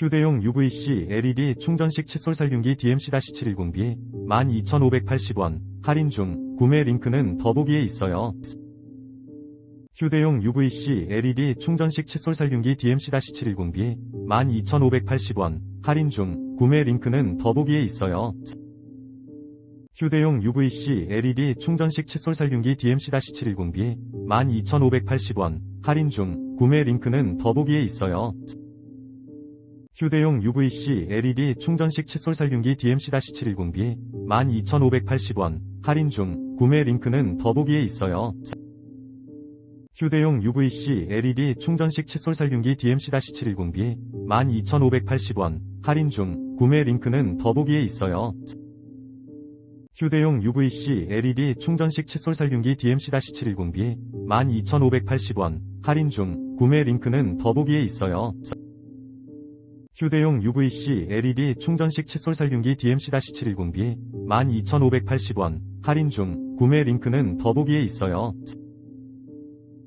휴대용 UVC LED 충전식 칫솔 살균기 DMC-710B 12,580원 할인 중 구매 링크는 더보기에 있어요. 휴대용 UVC LED 충전식 칫솔 살균기 DMC-710B 12,580원 할인 중 구매 링크는 더보기에 있어요. 휴대용 UVC LED 충전식 칫솔 살균기 DMC-710B 12,580원 할인 중 구매 링크는 더보기에 있어요. 휴대용 UVC LED 충전식 칫솔 살균기 DMC-710B 12,580원 할인 중 구매 링크는 더보기에 있어요. 휴대용 UVC LED 충전식 칫솔 살균기 DMC-710B 12,580원 할인 중 구매 링크는 더보기에 있어요. 휴대용 UVC LED 충전식 칫솔 살균기 DMC-710B 12,580원 할인 중 구매 링크는 더보기에 있어요. 휴대용 UVC LED 충전식 칫솔 살균기 DMC-710B 12,580원 할인 중 구매 링크는 더보기에 있어요.